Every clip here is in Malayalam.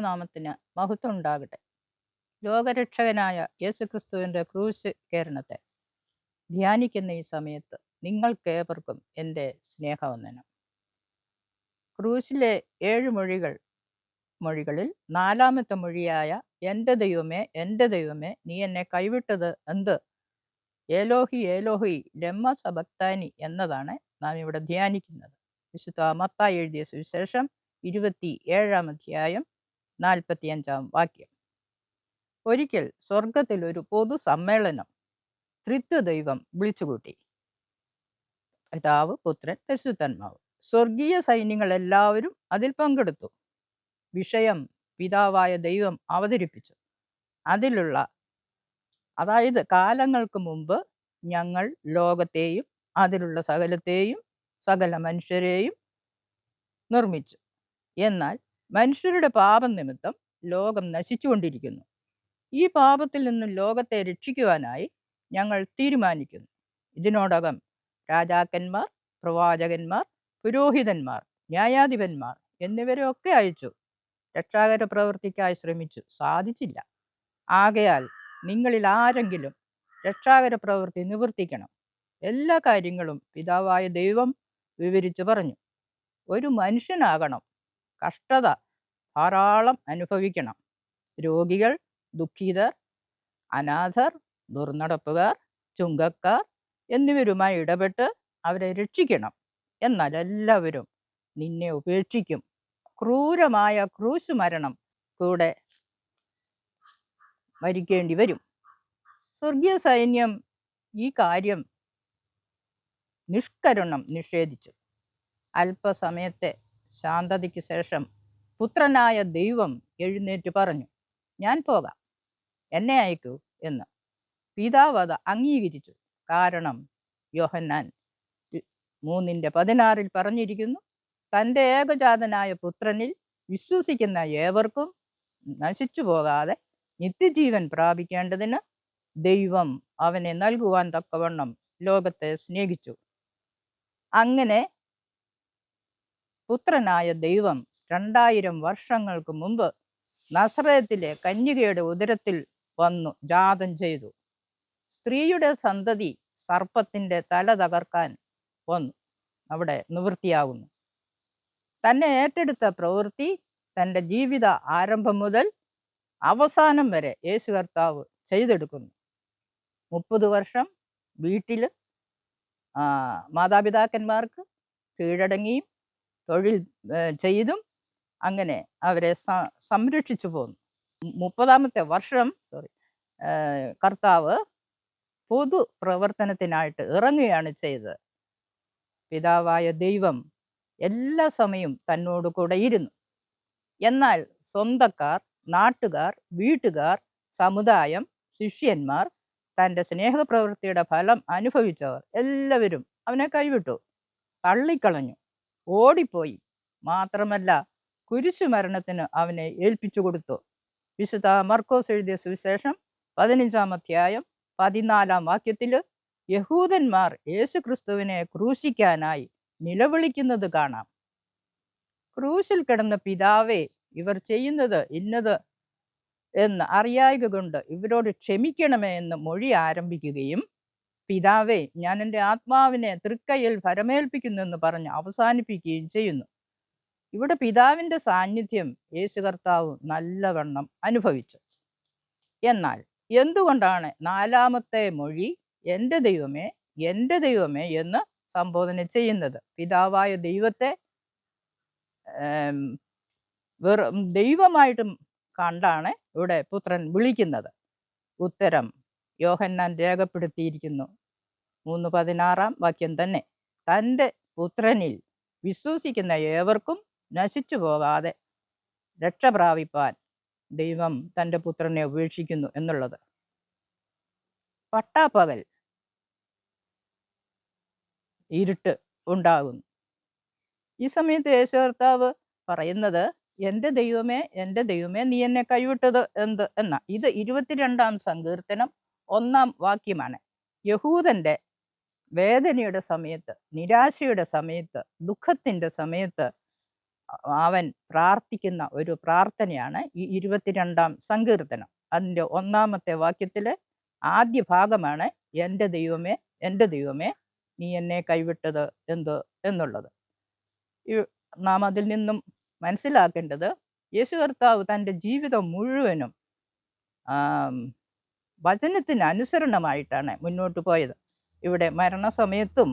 ദൈവനാമത്തിന് മഹത്വം ഉണ്ടാകട്ടെ ലോകരക്ഷകനായ യേശുക്രിസ്തുവിന്റെ ക്രൂശ് കേരണത്തെ ധ്യാനിക്കുന്ന ഈ സമയത്ത് നിങ്ങൾക്കേവർക്കും എന്റെ സ്നേഹവന്ദനം. ക്രൂശിലെ ഏഴ് മൊഴികൾ മൊഴികളിൽ നാലാമത്തെ മൊഴിയായ എന്റെ ദൈവമേ എന്റെ ദൈവമേ നീ എന്നെ കൈവിട്ടത് എന്ത്? ഏലോഹി ഏലോഹി ലമ്മ സബക്താനി എന്നതാണ് നാം ഇവിടെ ധ്യാനിക്കുന്നത്. വിശുദ്ധ മത്തായി എഴുതിയ സുവിശേഷം ഇരുപത്തി ഏഴാം അധ്യായം നാൽപ്പത്തിയഞ്ചാം വാക്യം. ഒരിക്കൽ സ്വർഗത്തിൽ ഒരു പൊതു സമ്മേളനം ത്രിത്വ ദൈവം വിളിച്ചുകൂട്ടി. പിതാവ് പുത്രൻ പരിശുദ്ധന്മാവ് സ്വർഗീയ സൈന്യങ്ങൾ എല്ലാവരും അതിൽ പങ്കെടുത്തു. വിഷയം പിതാവായ ദൈവം അവതരിപ്പിച്ചു. അതിലുള്ള അതായത് കാലങ്ങൾക്ക് മുമ്പ് ഞങ്ങൾ ലോകത്തെയും അതിലുള്ള സകലത്തെയും സകല മനുഷ്യരെയും നിർമ്മിച്ചു. എന്നാൽ മനുഷ്യരുടെ പാപം നിമിത്തം ലോകം നശിച്ചുകൊണ്ടിരിക്കുന്നു. ഈ പാപത്തിൽ നിന്നും ലോകത്തെ രക്ഷിക്കുവാനായി ഞങ്ങൾ തീരുമാനിക്കുന്നു. ഇതിനോടകം രാജാക്കന്മാർ പ്രവാചകന്മാർ പുരോഹിതന്മാർ ന്യായാധിപന്മാർ എന്നിവരെയൊക്കെ അയച്ചു. രക്ഷാകര പ്രവൃത്തിക്കായി ശ്രമിച്ചു. സാധിച്ചില്ല. ആകയാൽ നിങ്ങളിൽ ആരെങ്കിലും രക്ഷാകര പ്രവൃത്തി നിവർത്തിക്കണം. എല്ലാ കാര്യങ്ങളും പിതാവായ ദൈവം വിവരിച്ചു പറഞ്ഞു. ഒരു മനുഷ്യനാകണം കഷ്ടത ധാരാളം അനുഭവിക്കണം. രോഗികൾ ദുഃഖിതർ അനാഥർ ദുർനടപ്പുകാർ ചുങ്കക്കാർ എന്നിവരുമായി ഇടപെട്ട് അവരെ രക്ഷിക്കണം. എന്നാൽ എല്ലാവരും നിന്നെ ഉപേക്ഷിക്കും. ക്രൂരമായ ക്രൂശ് മരണം കൂടെ മരിക്കേണ്ടി വരും. സ്വർഗീയ സൈന്യം ഈ കാര്യം നിഷ്കരുണം നിഷേധിച്ചു. അല്പസമയത്തെ ശാന്തതയ്ക്ക് ശേഷം പുത്രനായ ദൈവം എഴുന്നേറ്റ് പറഞ്ഞു ഞാൻ പോകാം എന്നെ അയക്കൂ എന്ന്. പിതാവ് അത് അംഗീകരിച്ചു. കാരണം യോഹന്നാൻ മൂന്നിന്റെ പതിനാറിൽ പറഞ്ഞിരിക്കുന്നു തന്റെ ഏകജാതനായ പുത്രനിൽ വിശ്വസിക്കുന്ന ഏവർക്കും നശിച്ചു പോകാതെ നിത്യജീവൻ പ്രാപിക്കേണ്ടതിന് ദൈവം അവനെ നൽകുവാൻ തക്കവണ്ണം ലോകത്തെ സ്നേഹിച്ചു. അങ്ങനെ പുത്രനായ ദൈവം രണ്ടായിരം വർഷങ്ങൾക്ക് മുമ്പ് നസ്രയത്തിലെ കന്യകയുടെ ഉദരത്തിൽ വന്നു ജാതം ചെയ്തു. സ്ത്രീയുടെ സന്തതി സർപ്പത്തിന്റെ തല തകർക്കാൻ വന്നു. അവിടെ നിവൃത്തിയാകുന്നു തന്നെ ഏറ്റെടുത്ത പ്രവൃത്തി തന്റെ ജീവിത ആരംഭം മുതൽ അവസാനം വരെ യേശു കർത്താവ് ചെയ്തെടുക്കുന്നു. മുപ്പത് വർഷം വീട്ടിൽ മാതാപിതാക്കന്മാർക്ക് കീഴടങ്ങിയും തൊഴിൽ ചെയ്തും അങ്ങനെ അവരെ സംരക്ഷിച്ചു പോന്നു. മുപ്പതാമത്തെ വർഷം സോറി കർത്താവ് പൊതു പ്രവർത്തനത്തിനായിട്ട് ഇറങ്ങുകയാണ് ചെയ്തത്. പിതാവായ ദൈവം എല്ലാ സമയവും തന്നോട് കൂടെ ഇരുന്നു. എന്നാൽ സ്വന്തക്കാർ നാട്ടുകാർ വീട്ടുകാർ സമുദായം ശിഷ്യന്മാർ തന്റെ സ്നേഹപ്രവൃത്തിയുടെ ഫലം അനുഭവിച്ചവർ എല്ലാവരും അവനെ കൈവിട്ടു തള്ളിക്കളഞ്ഞു. ഓടിപ്പോയി. മാത്രമല്ല കുരിശു മരണത്തിന് അവനെ ഏൽപ്പിച്ചു കൊടുത്തു. വിശുദ്ധ മർക്കോസ് എഴുതിയ സുവിശേഷം പതിനഞ്ചാം അധ്യായം പതിനാലാം വാക്യത്തിൽ യഹൂദന്മാർ യേശുക്രിസ്തുവിനെ ക്രൂശിക്കാനായി നിലവിളിക്കുന്നത് കാണാം. ക്രൂശിൽ കിടന്ന പിതാവേ ഇവർ ചെയ്യുന്നത് ഇന്നത് എന്ന് അറിയായക കൊണ്ട് ഇവരോട് ക്ഷമിക്കണമേ എന്ന് മൊഴി ആരംഭിക്കുകയും പിതാവേ ഞാൻ എന്റെ ആത്മാവിനെ തൃക്കയിൽ ഭരമേൽപ്പിക്കുന്നു എന്ന് പറഞ്ഞ് അവസാനിപ്പിക്കുകയും ചെയ്യുന്നു. ഇവിടെ പിതാവിന്റെ സാന്നിധ്യം യേശു കർത്താവ് നല്ലവണ്ണം അനുഭവിച്ചു. എന്നാൽ എന്തുകൊണ്ടാണ് നാലാമത്തെ മൊഴി എന്റെ ദൈവമേ എന്റെ ദൈവമേ എന്ന് സംബോധന ചെയ്യുന്നത്? പിതാവായ ദൈവത്തെ വെറും ദൈവമായിട്ടും കണ്ടാണ് ഇവിടെ പുത്രൻ വിളിക്കുന്നത്. ഉത്തരം യോഹന്നാൻ രേഖപ്പെടുത്തിയിരിക്കുന്നു. മൂന്ന് പതിനാറാം വാക്യം തന്നെ. തന്റെ പുത്രനിൽ വിശ്വസിക്കുന്ന ഏവർക്കും നശിച്ചു പോകാതെ രക്ഷ പ്രാപിപ്പാൻ ദൈവം തന്റെ പുത്രനെ ഉപേക്ഷിക്കുന്നു എന്നുള്ളത്. പട്ടാപ്പകൽ ഇരുട്ട് ഉണ്ടാകുന്നു. ഈ സമയത്ത് യേശു കർത്താവ് പറയുന്നത് എന്റെ ദൈവമേ എന്റെ ദൈവമേ നീ എന്നെ കൈവിട്ടത് എന്ത്? എന്ന. ഇത് ഇരുപത്തിരണ്ടാം സങ്കീർത്തനം ഒന്നാം വാക്യമാണ്. യഹൂദന്റെ വേദനയുടെ സമയത്ത് നിരാശയുടെ സമയത്ത് ദുഃഖത്തിന്റെ സമയത്ത് അവൻ പ്രാർത്ഥിക്കുന്ന ഒരു പ്രാർത്ഥനയാണ് ഈ ഇരുപത്തിരണ്ടാം സങ്കീർത്തനം. അതിന്റെ ഒന്നാമത്തെ വാക്യത്തിൽ ആദ്യ ഭാഗമാണ് എന്റെ ദൈവമേ എന്റെ ദൈവമേ നീ എന്നെ കൈവിട്ടത് എന്ത്? എന്നുള്ളത്. നാം അതിൽ നിന്നും മനസ്സിലാക്കേണ്ടത് യേശു കർത്താവ് തന്റെ ജീവിതം മുഴുവനും വചനത്തിന് അനുസരണമായിട്ടാണ് മുന്നോട്ട് പോയത്. ഇവിടെ മരണസമയത്തും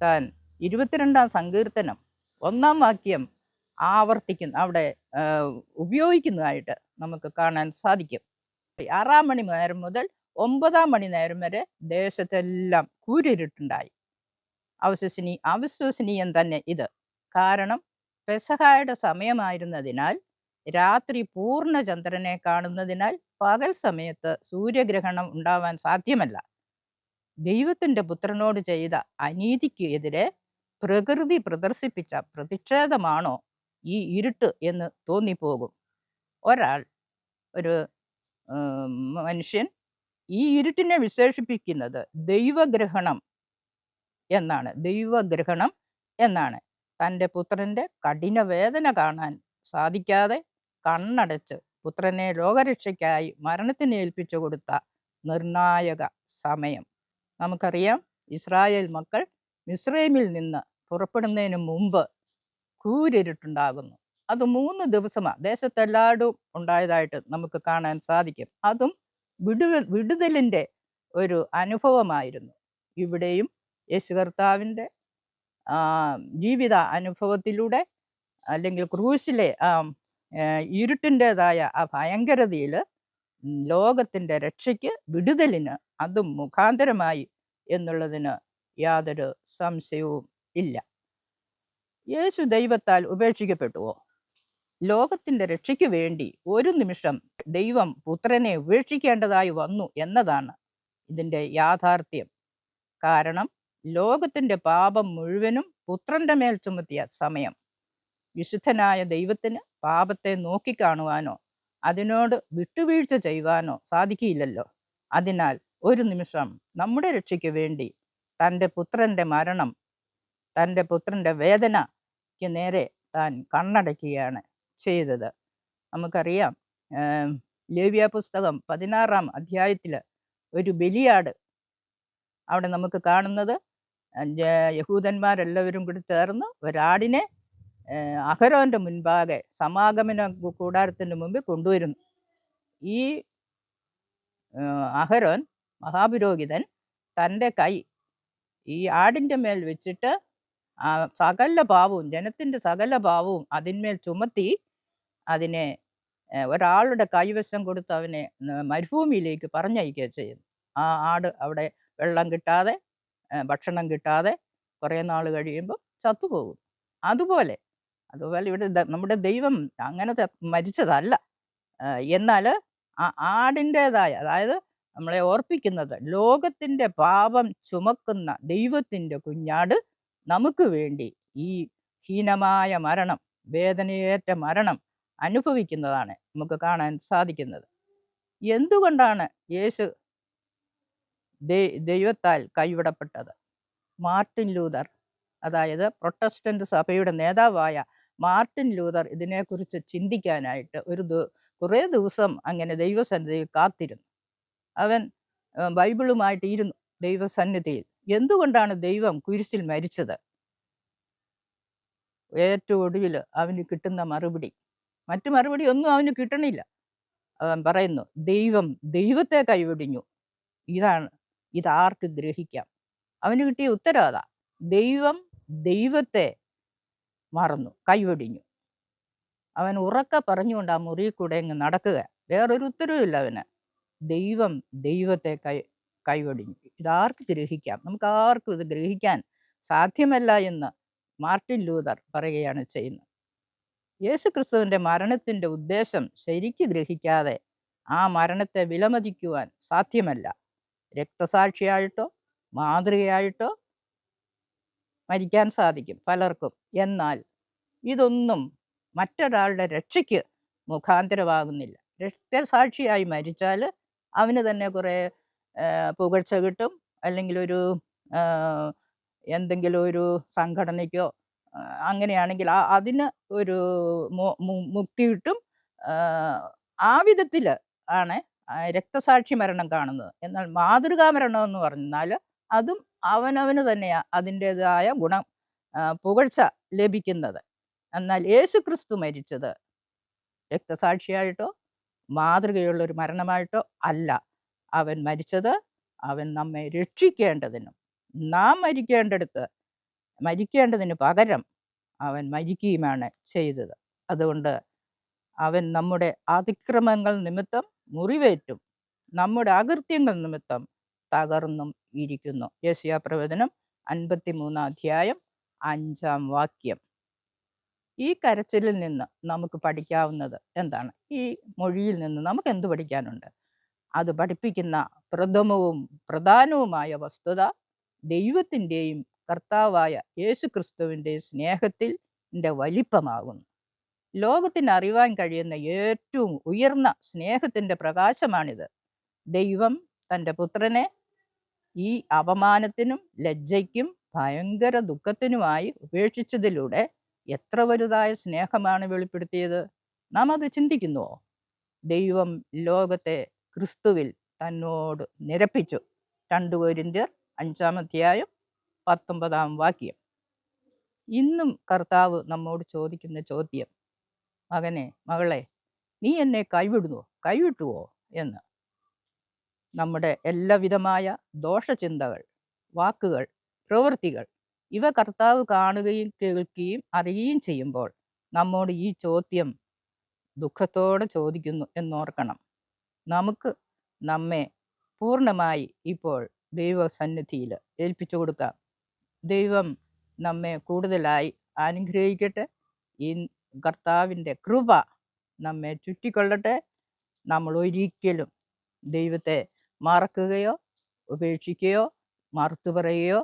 താൻ ഇരുപത്തിരണ്ടാം സങ്കീർത്തനം ഒന്നാം വാക്യം ആവർത്തിക്കുന്ന അവിടെ ഉപയോഗിക്കുന്നതായിട്ട് നമുക്ക് കാണാൻ സാധിക്കും. ആറാം മണി നേരം മുതൽ ഒമ്പതാം മണി നേരം വരെ ദേശത്തെല്ലാം കൂരിരുട്ടുണ്ടായി. അവിശ്വസനീ അവിശ്വസനീയം തന്നെ ഇത്. കാരണം പെസഹായുടെ സമയമായിരുന്നതിനാൽ രാത്രി പൂർണചന്ദ്രനെ കാണുന്നതിനാൽ പകൽ സമയത്ത് സൂര്യഗ്രഹണം ഉണ്ടാവാൻ സാധ്യമല്ല. ദൈവത്തിന്റെ പുത്രനോട് ചെയ്ത അനീതിക്ക് എതിരെ പ്രകൃതി പ്രദർശിപ്പിച്ച പ്രതിഷേധമാണോ ഈ ഇരുട്ട് എന്ന് തോന്നിപ്പോകും. ഒരാൾ ഒരു മനുഷ്യൻ ഈ ഇരുട്ടിനെ വിശേഷിപ്പിക്കുന്നത് ദൈവഗ്രഹണം എന്നാണ്. ദൈവഗ്രഹണം എന്നാണ്. തന്റെ പുത്രന്റെ കഠിന വേദന കാണാൻ സാധിക്കാതെ കണ്ണടച്ച് പുത്രനെ ലോകരക്ഷയ്ക്കായി മരണത്തിന് ഏൽപ്പിച്ചു കൊടുത്ത നിർണായക സമയം. നമുക്കറിയാം ഇസ്രായേൽ മക്കൾ മിസ്രൈമിൽ നിന്ന് പുറപ്പെടുന്നതിന് മുമ്പ് കൂരിരുട്ടുണ്ടാകുന്നു. അത് മൂന്ന് ദിവസമാണ് ദേശത്തെല്ലായിടും ഉണ്ടായതായിട്ട് നമുക്ക് കാണാൻ സാധിക്കും. അതും വിടു വിടുതലിന്റെ ഒരു അനുഭവമായിരുന്നു. ഇവിടെയും യേശു കർത്താവിന്റെ ജീവിത അനുഭവത്തിലൂടെ അല്ലെങ്കിൽ ക്രൂശിലെ ഇരുട്ടിന്റെതായ ആ ഭയങ്കരതയിൽ ലോകത്തിന്റെ രക്ഷയ്ക്ക് വിടുതലിന് അതും മുഖാന്തരമായി എന്നുള്ളതിന് യാതൊരു സംശയവും ഇല്ല. യേശു ദൈവത്താൽ ഉപേക്ഷിക്കപ്പെട്ടുവോ? ലോകത്തിന്റെ രക്ഷയ്ക്ക് വേണ്ടി ഒരു നിമിഷം ദൈവം പുത്രനെ ഉപേക്ഷിക്കേണ്ടതായി വന്നു എന്നതാണ് ഇതിന്റെ യാഥാർത്ഥ്യം. കാരണം ലോകത്തിന്റെ പാപം മുഴുവനും പുത്രന്റെ മേൽ ചുമത്തിയ സമയം. വിശുദ്ധനായ ദൈവത്തിന് പാപത്തെ നോക്കിക്കാണുവാനോ അതിനോട് വിട്ടുവീഴ്ച ചെയ്യുവാനോ സാധിക്കില്ലല്ലോ അതിനാൽ ഒരു നിമിഷം നമ്മുടെ രക്ഷയ്ക്ക് വേണ്ടി തന്റെ പുത്രന്റെ മരണം തന്റെ പുത്രന്റെ വേദനയ്ക്ക് നേരെ താൻ കണ്ണടയ്ക്കുകയാണ് ചെയ്തത്. നമുക്കറിയാം ലേവ്യ പുസ്തകം പതിനാറാം അധ്യായത്തിൽ ഒരു ബലിയാട് അവിടെ നമുക്ക് കാണുന്നത്. യഹൂദന്മാരെല്ലാവരും കൂടി ചേർന്ന് ഒരാടിനെ ഏഹ്, അഹരോന്റെ മുൻപാകെ സമാഗമന കൂടാരത്തിന്റെ മുമ്പിൽ കൊണ്ടുവരുന്നു. ഈ അഹരോൻ മഹാപുരോഹിതൻ തന്റെ കൈ ഈ ആടിന്റെ മേൽ വെച്ചിട്ട് സകല പാവവും ജനത്തിന്റെ സകല പാവവും അതിന്മേൽ ചുമത്തി അതിനെ ഒരാളുടെ കൈവശം കൊടുത്ത് അവനെ മരുഭൂമിയിലേക്ക് പറഞ്ഞയക്കുക ചെയ്യുന്നു ആ ആട് അവിടെ വെള്ളം കിട്ടാതെ ഭക്ഷണം കിട്ടാതെ കുറേ നാൾ കഴിയുമ്പോൾ ചത്തുപോകും അതുപോലെ അതുപോലെ ഇവിടെ നമ്മുടെ ദൈവം അങ്ങനെ മരിച്ചതല്ല. എന്നാൽ ആ ആടിന്റെതായ അതായത് നമ്മളെ ഓർപ്പിക്കുന്നത് ലോകത്തിന്റെ പാപം ചുമക്കുന്ന ദൈവത്തിന്റെ കുഞ്ഞാട് നമുക്ക് വേണ്ടി ഈ ഹീനമായ മരണം വേദനയേറ്റ മരണം അനുഭവിക്കുന്നതാണ് നമുക്ക് കാണാൻ സാധിക്കുന്നത്. എന്തുകൊണ്ടാണ് യേശു ദൈവത്താൽ കൈവിടപ്പെട്ടത്? മാർട്ടിൻ ലൂതർ അതായത് പ്രൊട്ടസ്റ്റന്റ് സഭയുടെ നേതാവായ മാർട്ടിൻ ലൂതർ ഇതിനെക്കുറിച്ച് ചിന്തിക്കാനായിട്ട് ഒരു കുറേ ദിവസം അങ്ങനെ ദൈവസന്നിധിയിൽ കാത്തിരുന്നു. അവൻ ബൈബിളുമായിട്ട് ഇരുന്നു ദൈവസന്നിധിയിൽ. എന്തുകൊണ്ടാണ് ദൈവം കുരിശിൽ മരിച്ചത്? ഏറ്റവും ഒടുവിൽ അവന് കിട്ടുന്ന മറുപടി. മറ്റു മറുപടി ഒന്നും അവന് കിട്ടണില്ല. അവൻ പറയുന്നു ദൈവം ദൈവത്തെ കൈവെടിഞ്ഞു. ഇതാണ് ഇതാർക്ക് ഗ്രഹിക്കാം? അവന് കിട്ടിയ ഉത്തരം അതാ. ദൈവം ദൈവത്തെ മറന്നു കൈവെടിഞ്ഞു അവൻ ഉറക്ക പറഞ്ഞുകൊണ്ട് ആ മുറിയിൽ കൂടെ അങ്ങ് നടക്കുക. വേറൊരു ഉത്തരവുമില്ല അവന്. ദൈവം ദൈവത്തെ കൈ കൈവെടിഞ്ഞു ഇതാർക്ക് ഗ്രഹിക്കാം? നമുക്ക് ആർക്കും ഇത് ഗ്രഹിക്കാൻ സാധ്യമല്ല എന്ന് മാർട്ടിൻ ലൂതർ പറയുകയാണ് ചെയ്യുന്നത്. യേശു ക്രിസ്തുവിന്റെ മരണത്തിന്റെ ഉദ്ദേശം ശരിക്ക് ഗ്രഹിക്കാതെ ആ മരണത്തെ വിലമതിക്കുവാൻ സാധ്യമല്ല. രക്തസാക്ഷിയായിട്ടോ മാതൃകയായിട്ടോ മരിക്കാൻ സാധിക്കും പലർക്കും. എന്നാൽ ഇതൊന്നും മറ്റൊരാളുടെ രക്ഷയ്ക്ക് മുഖാന്തരമാകുന്നില്ല. രക്തസാക്ഷിയായി മരിച്ചാൽ അവന് തന്നെ കുറേ പുകഴ്ച കിട്ടും. അല്ലെങ്കിൽ ഒരു എന്തെങ്കിലും ഒരു സംഘടനയ്ക്കോ അങ്ങനെയാണെങ്കിൽ അതിന് ഒരു മുക്തി കിട്ടും. ആ വിധത്തിൽ ആണ് രക്തസാക്ഷി മരണം കാണുന്നത്. എന്നാൽ മാതൃകാ മരണം എന്ന് പറഞ്ഞാൽ അതും അവനവന് തന്നെയാണ് അതിന്റെതായ ഗുണം പുകഴ്ച ലഭിക്കുന്നത്. എന്നാൽ യേശു ക്രിസ്തു മരിച്ചത് രക്തസാക്ഷിയായിട്ടോ മാതൃകയുള്ള ഒരു മരണമായിട്ടോ അല്ല. അവൻ മരിച്ചത് അവൻ നമ്മെ രക്ഷിക്കേണ്ടതിനും നാം മരിക്കേണ്ടടുത്ത് മരിക്കേണ്ടതിന് പകരം അവൻ മരിക്കുകയുമാണ് ചെയ്തത്. അതുകൊണ്ട് അവൻ നമ്മുടെ അതിക്രമങ്ങൾ നിമിത്തം മുറിവേറ്റും നമ്മുടെ അകൃത്യങ്ങൾ നിമിത്തം തകർന്നും ഇരിക്കുന്നു. യേശയാ പ്രവചനം അൻപത്തി മൂന്നാം അധ്യായം അഞ്ചാം വാക്യം. ഈ കരച്ചിലിൽ നിന്ന് നമുക്ക് പഠിക്കാവുന്നത് എന്താണ്? ഈ മൊഴിയിൽ നിന്ന് നമുക്ക് എന്ത് പഠിക്കാനുണ്ട്? അത് പഠിപ്പിക്കുന്ന പ്രഥമവും പ്രധാനവുമായ വസ്തുത ദൈവത്തിന്റെയും കർത്താവായ യേശു ക്രിസ്തുവിന്റെ സ്നേഹത്തിൽ വലിപ്പമാകുന്നു. ലോകത്തിന് അറിവാൻ കഴിയുന്ന ഏറ്റവും ഉയർന്ന സ്നേഹത്തിന്റെ പ്രകാശമാണിത്. ദൈവം തന്റെ പുത്രനെ ഈ അപമാനത്തിനും ലജ്ജയ്ക്കും ഭയങ്കര ദുഃഖത്തിനുമായി ഉപേക്ഷിച്ചതിലൂടെ എത്ര വലുതായ സ്നേഹമാണ് വെളിപ്പെടുത്തിയത്? നാം അത് ചിന്തിക്കുന്നുവോ? ദൈവം ലോകത്തെ ക്രിസ്തുവിൽ തന്നോട് നിരപ്പിച്ചു. രണ്ടു കോരിന്ത്യർ അഞ്ചാം അധ്യായം പത്തൊമ്പതാം വാക്യം. ഇന്നും കർത്താവ് നമ്മോട് ചോദിക്കുന്ന ചോദ്യം. മകനെ മകളെ നീ എന്നെ കൈവിടുന്നുവോ? കൈവിട്ടുവോ? എന്ന്. നമ്മുടെ എല്ലാവിധമായ ദോഷചിന്തകൾ വാക്കുകൾ പ്രവൃത്തികൾ ഇവ കർത്താവ് കാണുകയും കേൾക്കുകയും അറിയുകയും ചെയ്യുമ്പോൾ നമ്മോട് ഈ ചോദ്യം ദുഃഖത്തോടെ ചോദിക്കുന്നു എന്നോർക്കണം. നമുക്ക് നമ്മെ പൂർണമായി ഇപ്പോൾ ദൈവസന്നിധിയിൽ ഏൽപ്പിച്ചു കൊടുക്കാം. ദൈവം നമ്മെ കൂടുതലായി അനുഗ്രഹിക്കട്ടെ. ഈ കർത്താവിന്റെ കൃപ നമ്മെ ചുറ്റിക്കൊള്ളട്ടെ. നമ്മൾ ഒരിക്കലും ദൈവത്തെ മറക്കുകയോ ഉപേക്ഷിക്കുകയോ മറുത്തു പറയുകയോ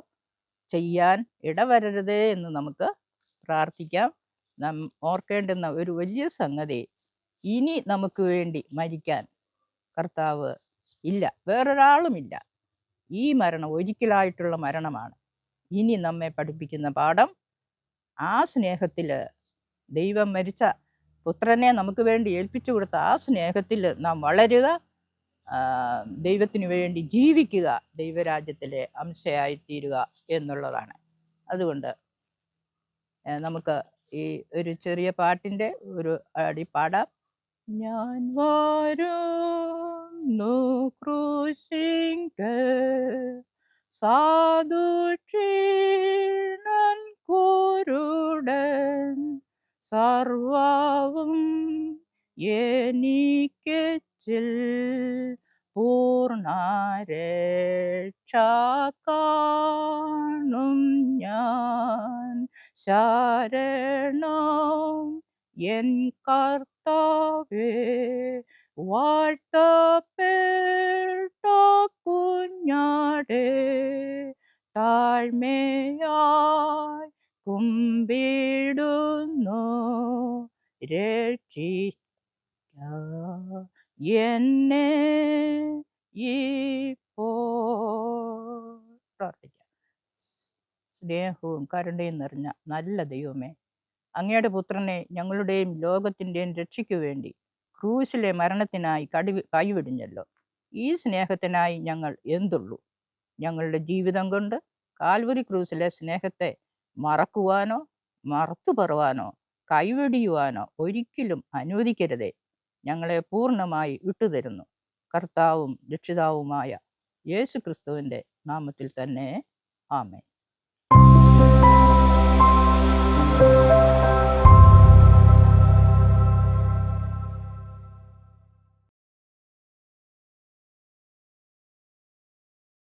ചെയ്യാൻ ഇടവരരുത് എന്ന് നമുക്ക് പ്രാർത്ഥിക്കാം. നം ഓർക്കേണ്ടുന്ന ഒരു വലിയ സംഗതി ഇനി നമുക്ക് വേണ്ടി മരിക്കാൻ കർത്താവ് ഇല്ല വേറൊരാളുമില്ല ഈ മരണം ഒരിക്കലായിട്ടുള്ള മരണമാണ്. ഇനി നമ്മെ പഠിപ്പിക്കുന്ന പാഠം ആ സ്നേഹത്തിൽ ദൈവം മരിച്ച പുത്രനെ നമുക്ക് വേണ്ടി ഏൽപ്പിച്ചു കൊടുത്ത ആ സ്നേഹത്തിൽ നാം വളരുക ദൈവത്തിന് വേണ്ടി ജീവിക്കുക ദൈവരാജ്യത്തിലെ അംശയായിത്തീരുക എന്നുള്ളതാണ്. അതുകൊണ്ട് നമുക്ക് ഈ ഒരു ചെറിയ പാട്ടിന്റെ ഒരു അടി പാടാം. ഞാൻ വരുന്നു ക്രൂശിങ്കൽ സാധു ക്ഷീണൻ കുരുടൻ സർവവും പൂർണരക്ഷ കാണും ഞാൻ. ശരണം എൻ കർത്താവേ വാഴ്ത്തപ്പെട്ട കുഞ്ഞാടേ താഴ്മയായി കുമ്പിടുന്നു രക്ഷിക്ക എന്നെ ഇപ്പോൾ പ്രാർത്ഥിക്കാം സ്നേഹവും കരുണയും നിറഞ്ഞ നല്ല ദൈവമേ. അങ്ങയുടെ പുത്രനെ ഞങ്ങളുടെയും ലോകത്തിന്റെയും രക്ഷയ്ക്കു വേണ്ടി ക്രൂസിലെ മരണത്തിനായി കടി കൈവിടിഞ്ഞല്ലോ. ഈ സ്നേഹത്തിനായി ഞങ്ങൾ എന്തുള്ളൂ? ഞങ്ങളുടെ ജീവിതം കൊണ്ട് കാൽവരി ക്രൂസിലെ സ്നേഹത്തെ മറക്കുവാനോ മറത്തു പറവാനോ കൈവെടിയുവാനോ ഒരിക്കലും അനുവദിക്കരുതേ. ഞങ്ങളെ പൂർണമായി വിട്ടുതരുന്നു കർത്താവും രക്ഷിതാവുമായ യേശു ക്രിസ്തുവിന്റെ നാമത്തിൽ തന്നെ. ആമേ